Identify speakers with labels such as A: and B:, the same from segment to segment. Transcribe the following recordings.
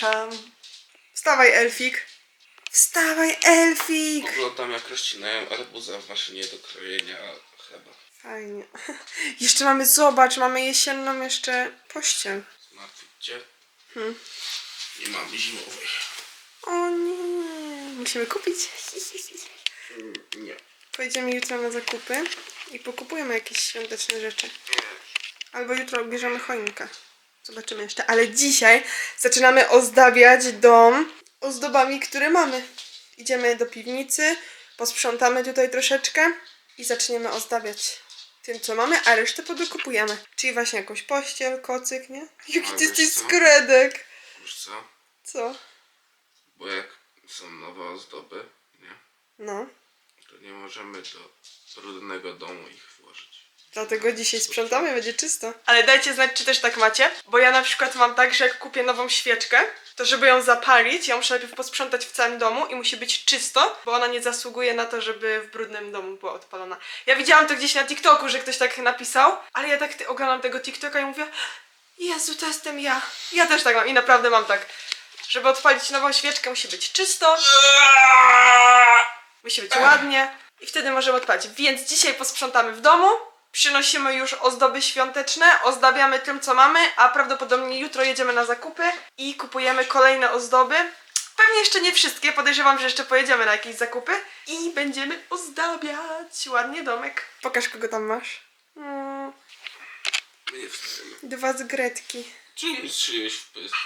A: zapraszam. Wstawaj, Elfik. Wstawaj, Elfik.
B: Oglądam jak rozcinają arbuza w maszynie do krojenia chleba.
A: Fajnie. Jeszcze mamy, zobacz, mamy jesienną jeszcze pościel.
B: Zmartwić cię?
A: Hmm.
B: Nie mamy zimowej.
A: O nie, musimy kupić.
B: Mm, Nie.
A: Pojedziemy jutro na zakupy i pokupujemy jakieś świąteczne rzeczy. Albo jutro bierzemy choinkę. Zobaczymy jeszcze. Ale dzisiaj zaczynamy ozdabiać dom ozdobami, które mamy. Idziemy do piwnicy, posprzątamy tutaj troszeczkę i zaczniemy ozdabiać tym, co mamy, a resztę podokupujemy. Czyli właśnie jakąś pościel, kocyk, nie? Jaki ty jesteś skredek!
B: Wiesz co?
A: Co?
B: Bo jak są nowe ozdoby, nie?
A: No.
B: To nie możemy do brudnego domu ich włożyć.
A: Dlatego dzisiaj sprzątamy, będzie czysto. Ale dajcie znać, czy też tak macie, bo ja na przykład mam tak, że jak kupię nową świeczkę, to żeby ją zapalić, ja muszę najpierw posprzątać w całym domu i musi być czysto, bo ona nie zasługuje na to, żeby w brudnym domu była odpalona. Ja widziałam to gdzieś na TikToku, że ktoś tak napisał, ale ja tak oglądam tego TikToka i mówię, Jezu, to jestem ja. Ja też tak mam i naprawdę mam tak. Żeby odpalić nową świeczkę, musi być czysto, musi być ładnie i wtedy możemy odpalić. Więc dzisiaj posprzątamy w domu, przynosimy już ozdoby świąteczne, ozdabiamy tym, co mamy, a prawdopodobnie jutro jedziemy na zakupy i kupujemy kolejne ozdoby. Pewnie jeszcze nie wszystkie, podejrzewam, że jeszcze pojedziemy na jakieś zakupy i będziemy ozdabiać ładnie domek. Pokaż, kogo tam masz. Mm,
B: wstajemy.
A: dwa z Gretki.
B: Nie strzeliłeś w pysk?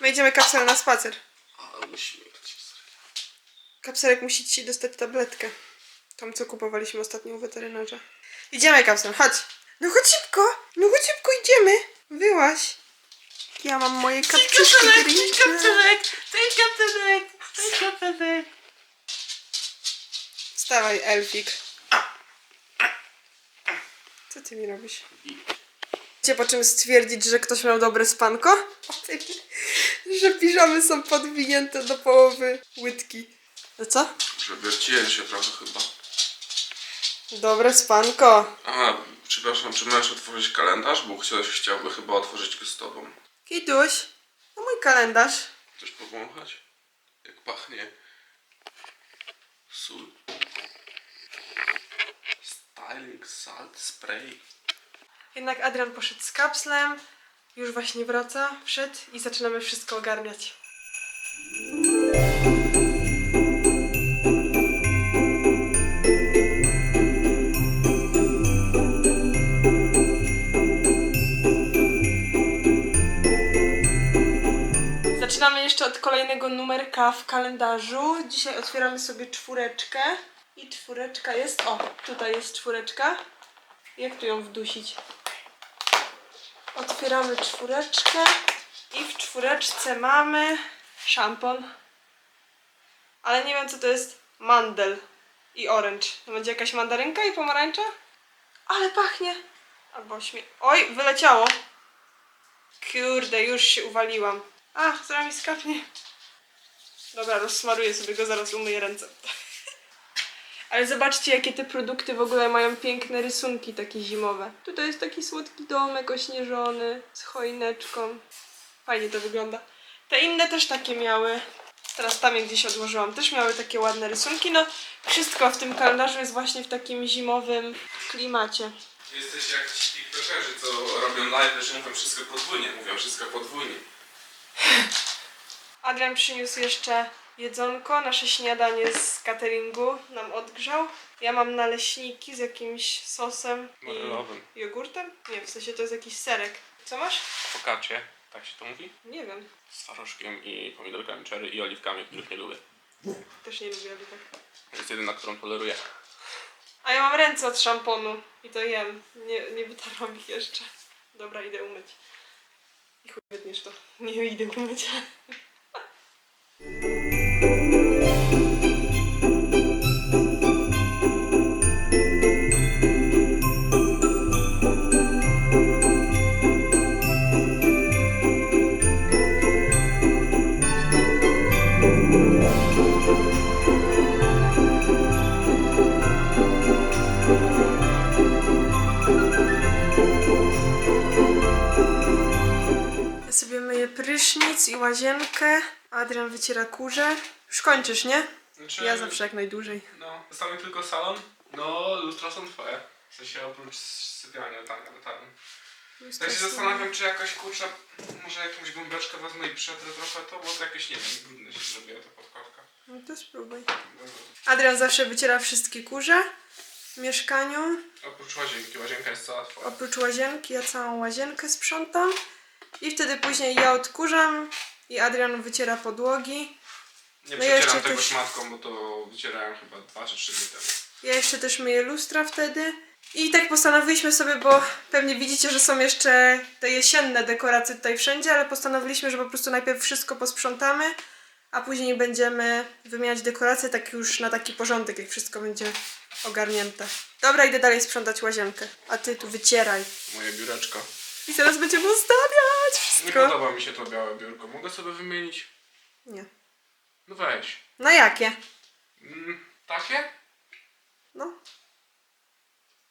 A: My idziemy kapsel na spacer.
B: Ale musimy.
A: Kapselek musi ci dostać tabletkę. Tą, co kupowaliśmy ostatnio u weterynarza. Idziemy, kapsel, chodź. No chodź szybko, no chodź szybko, idziemy. Wyłaś. Ja mam moje kapciuszki Grincha.
B: Cześć kapelek! Cześć kapelek!
A: Wstawaj, Elfik. Co ty mi robisz? Wiecie po czym stwierdzić, że ktoś miał dobre spanko? Tym, że piżamy są podwinięte do połowy łydki. No co?
B: Przewierciłem się trochę chyba.
A: Dobre spanko.
B: Aha, przepraszam, czy możesz otworzyć kalendarz? Bo ktoś chciałby chyba otworzyć go z tobą.
A: Kituś, to mój kalendarz.
B: Chcesz powąchać? Jak pachnie sól. Styling salt spray.
A: Jednak Adrian poszedł z kapslem, już właśnie wraca, wszedł i zaczynamy wszystko ogarniać. Numerka w kalendarzu. Dzisiaj otwieramy sobie czwóreczkę. I czwóreczka jest. O, tutaj jest czwóreczka. Jak tu ją wdusić? Otwieramy czwóreczkę i w czwóreczce mamy szampon. Ale nie wiem co to jest mandel i orange. To będzie jakaś mandarynka i pomarańcza? Ale pachnie! Albo śmie... Oj, wyleciało! Kurde, już się uwaliłam. A, zaraz mi skapnie. Dobra, rozsmaruję sobie go, zaraz umyję ręce. Ale zobaczcie, jakie te produkty w ogóle mają piękne rysunki takie zimowe. Tutaj jest taki słodki domek ośnieżony z choineczką. Fajnie to wygląda. Te inne też takie miały. Teraz tam je gdzieś odłożyłam. Też miały takie ładne rysunki. No, wszystko w tym kalendarzu jest właśnie w takim zimowym klimacie.
B: Jesteś jak ci tiktokerzy, co robią live, że mówią wszystko podwójnie. Mówią wszystko podwójnie.
A: Adrian przyniósł jeszcze jedzonko, nasze śniadanie z cateringu nam odgrzał. Ja mam naleśniki z jakimś sosem
B: Marynowym.
A: i jogurtem. Nie, w sensie to jest jakiś serek. Co masz?
B: Focaccia, tak się to mówi?
A: Nie wiem.
B: Z twarożkiem i pomidorkami cherry i oliwkami, których nie lubię.
A: Też nie lubię oliwek.
B: To jest jedyna, którą toleruję.
A: A ja mam ręce od szamponu i to jem. Nie, nie wytarłam ich jeszcze. Dobra, idę umyć. I chuj wytniesz to. Nie idę umyć. Ja Sobie myję prysznic i łazienkę. Adrian wyciera kurze. Już kończysz, nie?
B: Znaczy,
A: Ja zawsze jak najdłużej.
B: No, zostały tylko salon. No, lustra są twoje. W sensie oprócz sypiania, tak, ale tak. Tak się zastanawiam, czy jakoś kurczę, może jakąś gąbeczkę wezmę i przetrę trochę to, bo to jakieś, nie wiem, brudne się zrobiła ta podkładka.
A: No to spróbuj. Adrian zawsze wyciera wszystkie kurze w mieszkaniu.
B: Oprócz łazienki, łazienka jest cała twoja.
A: Oprócz łazienki ja całą łazienkę sprzątam. I wtedy później ja odkurzam i Adrian wyciera podłogi.
B: Nie
A: No ja
B: przecieram
A: jeszcze
B: tego
A: też-
B: szmatką, bo to wycierałem chyba 2 czy 3 dni temu.
A: Ja jeszcze też myję lustra wtedy. I tak postanowiliśmy sobie, bo pewnie widzicie, że są jeszcze te jesienne dekoracje tutaj wszędzie, ale postanowiliśmy, że po prostu najpierw wszystko posprzątamy, a później będziemy wymieniać dekoracje tak już na taki porządek, jak wszystko będzie ogarnięte. Dobra, idę dalej sprzątać łazienkę, a ty tu wycieraj.
B: Moje biureczko.
A: I teraz będziemy ustawiać
B: Nie
A: wszystko.
B: podoba mi się to białe biurko. Mogę sobie wymienić?
A: Nie.
B: No weź.
A: Na jakie?
B: Mm, takie?
A: No,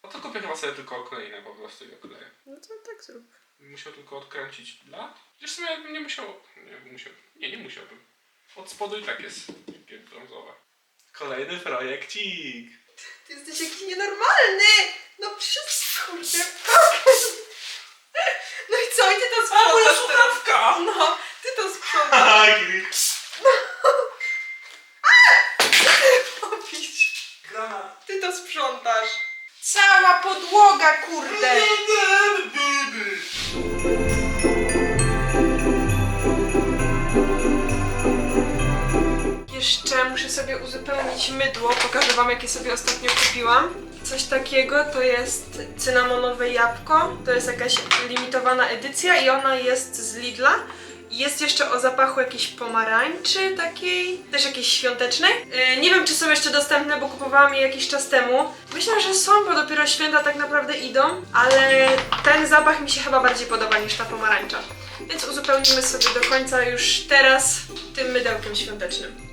B: No to kupię chyba sobie tylko oklejne po prostu i okleję.
A: no to tak zrób.
B: Musiał tylko odkręcić dla. Wiesz co, jakbym nie musiał. Nie, musiał. Nie, nie musiałbym. Od spodu i tak jest takie brązowe. Kolejny projekcik.
A: Ty jesteś jakiś nienormalny! No przez kurde. No i co? I ty to
B: A, moja słuchawka!
A: No, ty to sprzątasz. Opić.
B: Granat.
A: Ty to sprzątasz. Cała podłoga, kurde. Jeszcze muszę sobie uzupełnić mydło. Pokażę wam, jakie sobie ostatnio kupiłam. Coś takiego to jest cynamonowe jabłko. To jest jakaś limitowana edycja i ona jest z Lidla. Jest jeszcze o zapachu jakiejś pomarańczy takiej, też jakiejś świątecznej. Yy, nie wiem, czy są jeszcze dostępne, bo kupowałam je jakiś czas temu. Myślę, że są, bo dopiero święta tak naprawdę idą, ale ten zapach mi się chyba bardziej podoba niż ta pomarańcza. Więc uzupełnimy sobie do końca już teraz tym mydełkiem świątecznym.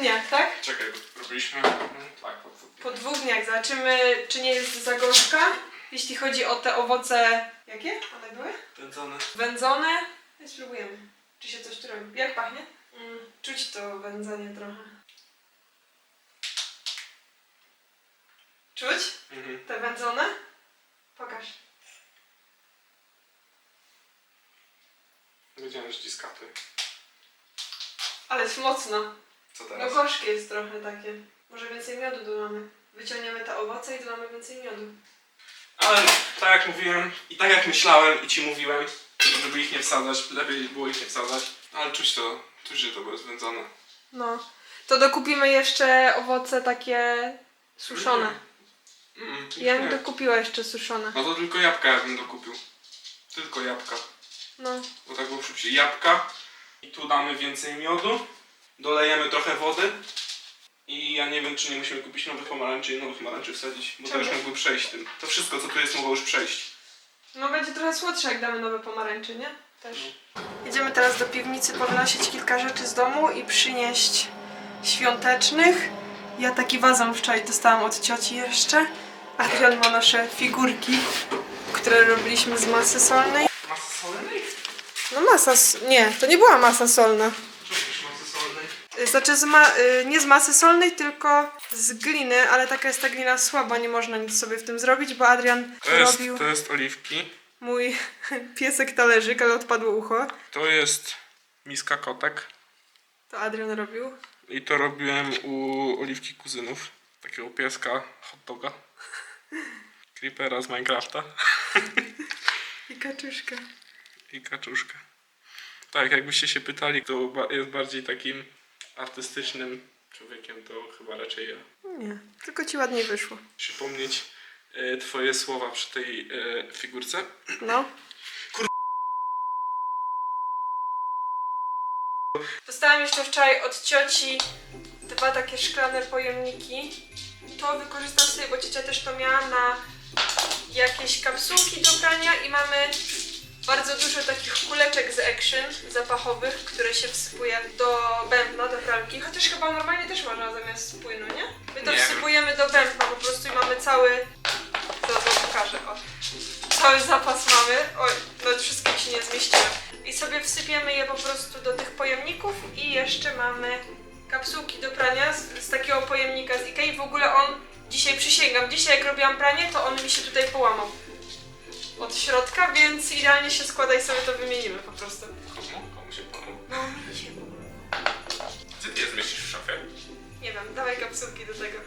A: Dniach, tak?
B: Czekaj, bo robiliśmy. Tak, po dwóch.
A: Po dwóch dniach zobaczymy, czy nie jest za gorzka. Jeśli chodzi o te owoce. Jakie one były? Wędzone. No i spróbujemy. Czy się coś tu robi? Jak pachnie? Mm, czuć to wędzenie trochę. Czuć?
B: Mhm.
A: Te wędzone? Pokaż.
B: Wiedziałem, że ciskaty.
A: Ale jest mocno.
B: Co
A: No
B: teraz?
A: gorzkie jest trochę takie. Może więcej miodu dodamy. Wyciągniemy te owoce i dodamy więcej miodu.
B: Ale no, tak jak mówiłem i tak jak myślałem i ci mówiłem, żeby ich nie wsadzać, lepiej było ich nie wsadzać. Ale czuć to, czuć, że to było zwędzone.
A: No. To dokupimy jeszcze owoce takie suszone.
B: Mm,
A: Ja bym
B: nie.
A: dokupiła jeszcze suszone.
B: No to tylko jabłka ja bym dokupił. Tylko jabłka.
A: No.
B: Bo tak było szybciej. Jabłka. I tu damy więcej miodu. Dolejemy trochę wody. I ja nie wiem, czy nie musimy kupić nowych pomarańczy i nowych pomarańczy wsadzić, bo to
A: Czemu?
B: już mógłby przejść tym. To wszystko, co tu jest, mogło już przejść.
A: No będzie trochę słodsze, jak damy nowe pomarańcze, nie? Też. Jedziemy teraz do piwnicy powynosić kilka rzeczy z domu i przynieść świątecznych. Ja taki wazon wczoraj dostałam od cioci jeszcze. Adrian ma nasze figurki, które robiliśmy z masy solnej.
B: Masy solnej?
A: No masa, s- nie, to nie była masa solna.
B: Czujesz masy solnej?
A: Y, Znaczy z y, nie z masy solnej, tylko z gliny, ale taka jest ta glina słaba, nie można nic sobie w tym zrobić, bo Adrian
B: To jest,
A: robił
B: to jest oliwki.
A: mój piesek talerzyk, ale odpadło ucho.
B: To jest miska kotek.
A: To Adrian robił.
B: I to robiłem u oliwki kuzynów. Takiego pieska, hot doga. Creepera z Minecrafta.
A: I kaczuszka.
B: I kaczuszkę. Tak, jakbyście się pytali, ba- jest bardziej takim artystycznym człowiekiem, to chyba raczej ja.
A: Nie, tylko ci ładniej wyszło.
B: Przypomnieć e, twoje słowa przy tej e, figurce.
A: No.
B: Kur-
A: Dostałam jeszcze wczoraj od cioci dwa takie szklane pojemniki. To wykorzystam sobie, bo ciocia też to miała na jakieś kapsułki do prania i mamy bardzo dużo takich kuleczek z Action zapachowych, które się wsypuje do bębna, do pralki. Chociaż chyba normalnie też można zamiast płynu, nie? My to
B: Nie wiem.
A: wsypujemy do bębna po prostu i mamy cały... Zaraz wam pokażę, o. Cały zapas mamy. Oj, nawet wszystkim się nie zmieściłem. I sobie wsypiemy je po prostu do tych pojemników i jeszcze mamy kapsułki do prania z, z takiego pojemnika z Ikei. W ogóle on, dzisiaj przysięgam, dzisiaj jak robiłam pranie, to on mi się tutaj połamał od środka, więc idealnie się składa i sobie to wymienimy po prostu.
B: Komu? Komu się komu?
A: No, mi się.
B: Gdzie ty je zmieścisz w szafie?
A: Nie wiem, dawaj kapsułki do tego.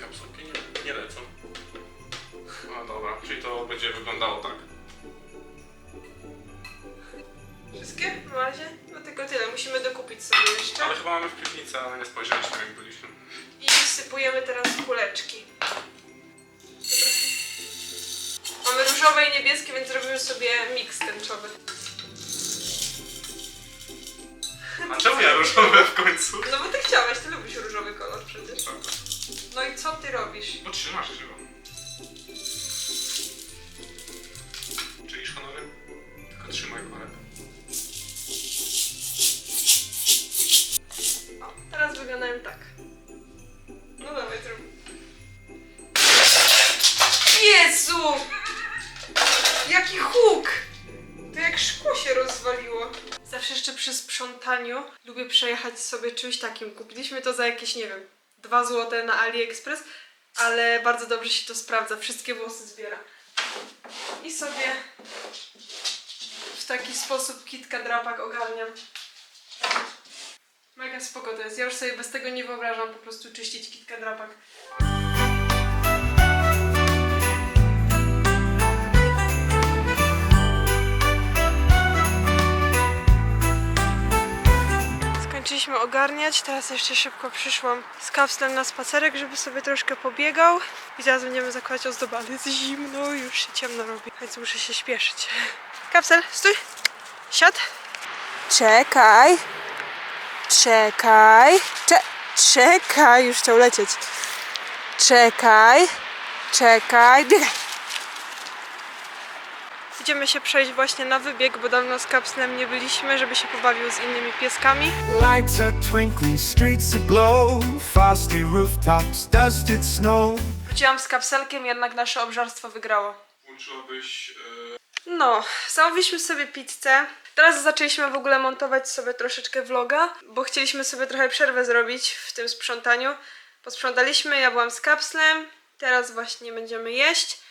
B: Kapsułki nie, nie lecą. A dobra, czyli to będzie wyglądało tak.
A: Wszystkie? Na razie? No tylko tyle, musimy dokupić sobie jeszcze.
B: Ale chyba mamy w piwnicy, ale nie spojrzeliśmy jak byliśmy.
A: I sypujemy teraz kuleczki. Różowe i niebieskie, więc robimy sobie miks tęczowy.
B: A czemu ja różowe w końcu?
A: No bo przejechać sobie czymś takim. Kupiliśmy to za jakieś, nie wiem, 2 złote na AliExpress, ale bardzo dobrze się to sprawdza. Wszystkie włosy zbiera. I sobie w taki sposób kitka drapak ogarniam. Mega spoko to jest. Ja już sobie bez tego nie wyobrażam po prostu czyścić kitkę drapak. Skończyliśmy ogarniać, teraz jeszcze szybko przyszłam z kapslem na spacerek, żeby sobie troszkę pobiegał i zaraz będziemy zakładać ozdobany. Jest zimno, już się ciemno robi, więc muszę się śpieszyć. Kapsel, stój! Siad! Czekaj! Czekaj. Cze czekaj, już chciał lecieć. Czekaj. Czekaj. Biegaj. Idziemy się przejść właśnie na wybieg, bo dawno z kapslem nie byliśmy, żeby się pobawił z innymi pieskami.
C: Lights are twinkling, streets aglow, frosty rooftops, dusted snow.
A: Wróciłam z kapselkiem, jednak nasze obżarstwo wygrało.
B: Włączyłabyś... Yy...
A: No, zamówiliśmy sobie pizzę. Teraz zaczęliśmy w ogóle montować sobie troszeczkę vloga, bo chcieliśmy sobie trochę przerwę zrobić w tym sprzątaniu. Posprzątaliśmy, ja byłam z kapslem, teraz właśnie będziemy jeść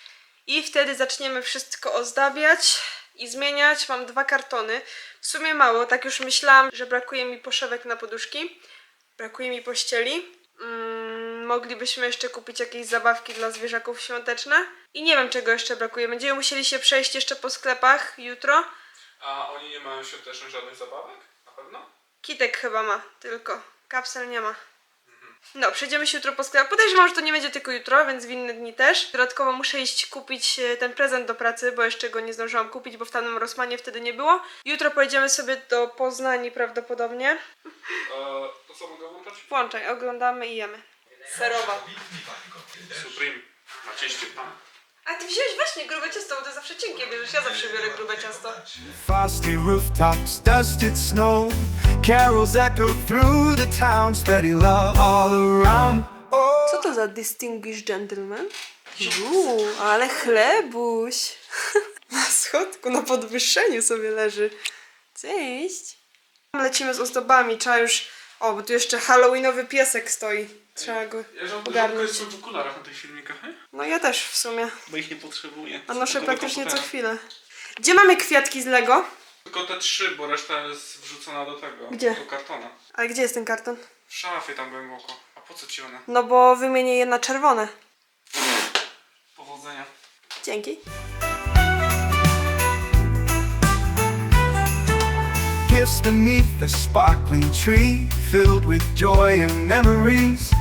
A: i wtedy zaczniemy wszystko ozdabiać i zmieniać. Mam dwa kartony, w sumie mało, tak już myślałam, że brakuje mi poszewek na poduszki, brakuje mi pościeli. Mm, moglibyśmy jeszcze kupić jakieś zabawki dla zwierzaków świąteczne. I nie wiem czego jeszcze brakuje. Będziemy musieli się przejść jeszcze po sklepach jutro.
B: A oni nie mają świątecznych żadnych zabawek? Na pewno?
A: Kitek chyba ma, tylko kapsel nie ma. No, przejdziemy się jutro po sklepach. Podejrzewam, że to nie będzie tylko jutro, więc w inne dni też. Dodatkowo muszę iść kupić e, ten prezent do pracy, bo jeszcze go nie zdążyłam kupić, bo w tamtym Rosmanie wtedy nie było. Jutro pojedziemy sobie do Poznani prawdopodobnie.
B: E, to co mogę włączać?
A: Włączaj, oglądamy i jemy. Serowa.
B: Supreme. Na cieście pan.
A: A ty wziąłeś właśnie grube ciasto, bo to zawsze cienkie bierzesz. Ja zawsze biorę grube ciasto.
C: Frosty rooftops, dusted snow. Carols echo through the town, spreading love all around. Oh,
A: Co to za distinguished gentleman? Uuu, ale chlebuś. Na schodku, na podwyższeniu sobie leży. Cześć. Lecimy z ozdobami, trzeba już... O, bo tu jeszcze halloweenowy piesek stoi. Trzeba go ogarnąć.
B: jestem w okularach na tych filmikach, nie?
A: No ja też w sumie.
B: Bo ich nie potrzebuję.
A: A noszę praktycznie co chwilę. Gdzie mamy kwiatki z Lego?
B: Tylko te trzy, bo reszta jest wrzucona do tego.
A: Gdzie?
B: Do kartona.
A: Ale gdzie jest ten karton?
B: W szafie tam głęboko. A po co ci one?
A: No bo wymienię je na czerwone.
B: Powodzenia.
A: Dzięki.
C: gifts beneath the sparkling tree, filled with joy and memories.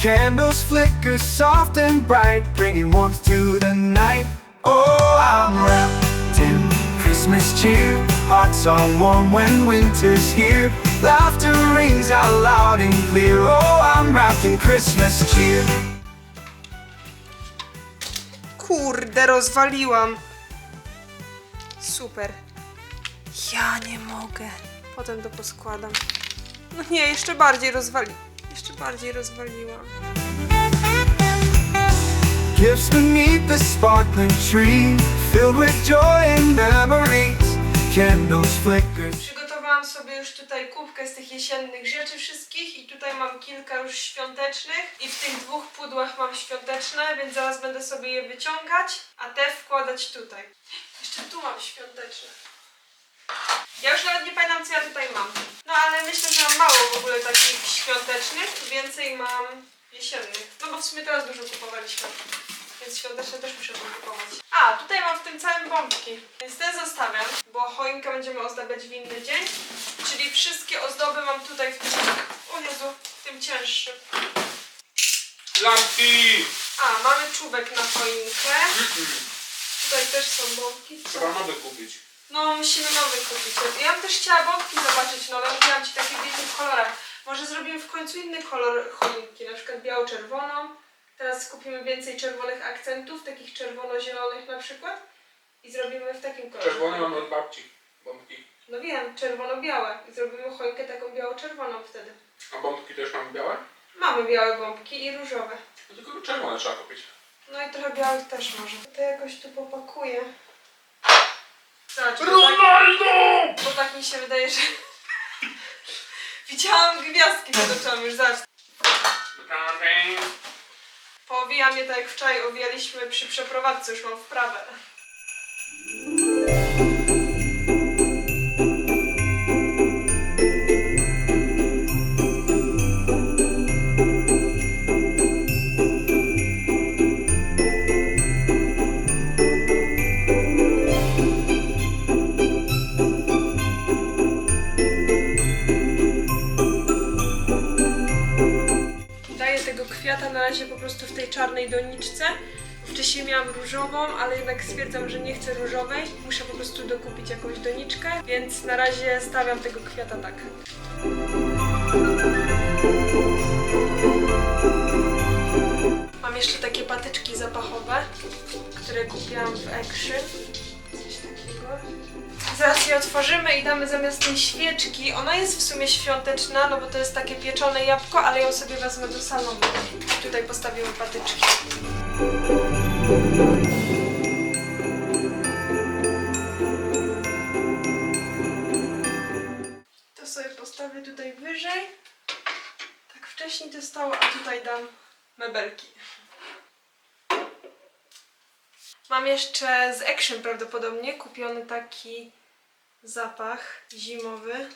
C: Candles flicker soft and bright, bringing warmth to the night. Oh, I'm wrapped in Christmas cheer. Warm when winter's here. Laughter rings out loud and clear. Oh, I'm wrapped in Christmas cheer.
A: Kurde, rozwaliłam. Super. Ja nie mogę. Potem to poskładam. No nie, jeszcze bardziej rozwali. Jeszcze bardziej rozwaliłam.
C: Gifts beneath the sparkling tree, filled with joy and memories.
A: Przygotowałam sobie już tutaj kubkę z tych jesiennych rzeczy wszystkich i tutaj mam kilka już świątecznych i w tych dwóch pudłach mam świąteczne, więc zaraz będę sobie je wyciągać, a te wkładać tutaj. Jeszcze tu mam świąteczne. Ja już nawet nie pamiętam co ja tutaj mam. No ale myślę, że mam mało w ogóle takich świątecznych, więcej mam jesiennych. No bo w sumie teraz dużo kupowaliśmy. Więc świąteczne też muszę kupować. A, tutaj mam w tym całym bombki. Więc ten zostawiam, bo choinkę będziemy ozdabiać w inny dzień. Czyli wszystkie ozdoby mam tutaj w tym... O Jezu, w tym cięższym.
B: Lampki!
A: A, mamy czubek na choinkę. Tutaj też są bombki.
B: Trzeba nowe kupić.
A: No, musimy nowy kupić. Ja bym też chciała bombki zobaczyć nowe. Mówiłam Ci takie w innych kolorach. Może zrobimy w końcu inny kolor choinki, na przykład biało-czerwoną. Teraz kupimy więcej czerwonych akcentów, takich czerwono-zielonych na przykład. I zrobimy w takim kolorze.
B: Czerwone mamy od babci. Bombki.
A: No wiem, czerwono-białe. I zrobimy choinkę taką biało-czerwoną wtedy.
B: A bombki też mamy białe?
A: Mamy białe bombki i różowe.
B: No tylko czerwone trzeba kupić.
A: No i trochę białych też może. To jakoś tu popakuję. Zobacz, bo tak,
B: Ronaldo!
A: bo tak mi się wydaje, że... Widziałam gwiazdki przed oczami już, zobacz. Powijam je tak jak wczoraj owijaliśmy przy przeprowadzce, już mam wprawę. Czarnej doniczce. Wcześniej miałam różową, ale jednak stwierdzam, że nie chcę różowej. Muszę po prostu dokupić jakąś doniczkę, więc na razie stawiam tego kwiata tak. Mam jeszcze takie patyczki zapachowe, które kupiłam w Action. Zaraz je otworzymy i damy zamiast tej świeczki. Ona jest w sumie świąteczna, no bo to jest takie pieczone jabłko, ale ją sobie wezmę do salonu. Tutaj postawimy patyczki. To sobie postawię tutaj wyżej. Tak wcześniej to stało, a tutaj dam mebelki. Mam jeszcze z Action prawdopodobnie kupiony taki zapach zimowy.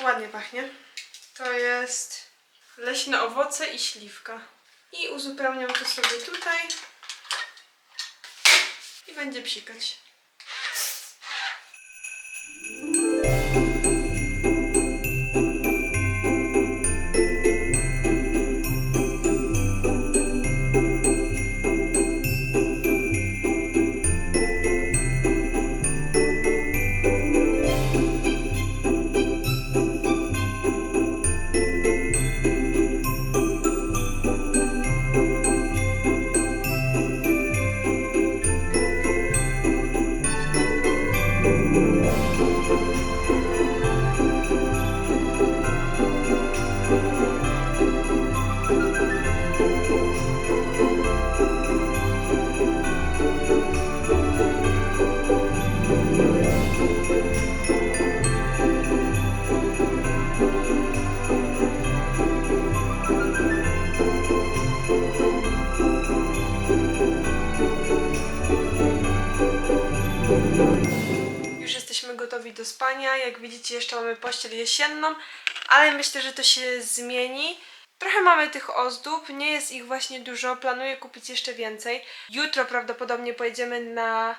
A: Ładnie pachnie. To jest leśne owoce i śliwka. I uzupełniam to sobie tutaj. I będzie psikać. Jak widzicie, jeszcze mamy pościel jesienną, ale myślę, że to się zmieni. Trochę mamy tych ozdób, nie jest ich właśnie dużo. Planuję kupić jeszcze więcej. Jutro prawdopodobnie pojedziemy na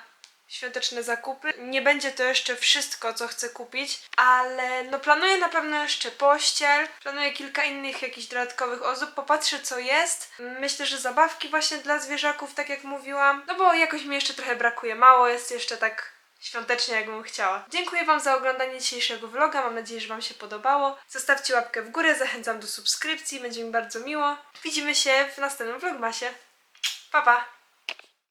A: świąteczne zakupy. Nie będzie to jeszcze wszystko, co chcę kupić, ale no planuję na pewno jeszcze pościel, planuję kilka innych jakichś dodatkowych ozdób, popatrzę co jest. Myślę, że zabawki właśnie dla zwierzaków, tak jak mówiłam, no bo jakoś mi jeszcze trochę brakuje, mało jest jeszcze tak świątecznie, jakbym chciała. Dziękuję Wam za oglądanie dzisiejszego vloga. Mam nadzieję, że Wam się podobało. Zostawcie łapkę w górę, zachęcam do subskrypcji, będzie mi bardzo miło. Widzimy się w następnym vlogmasie. Pa, pa!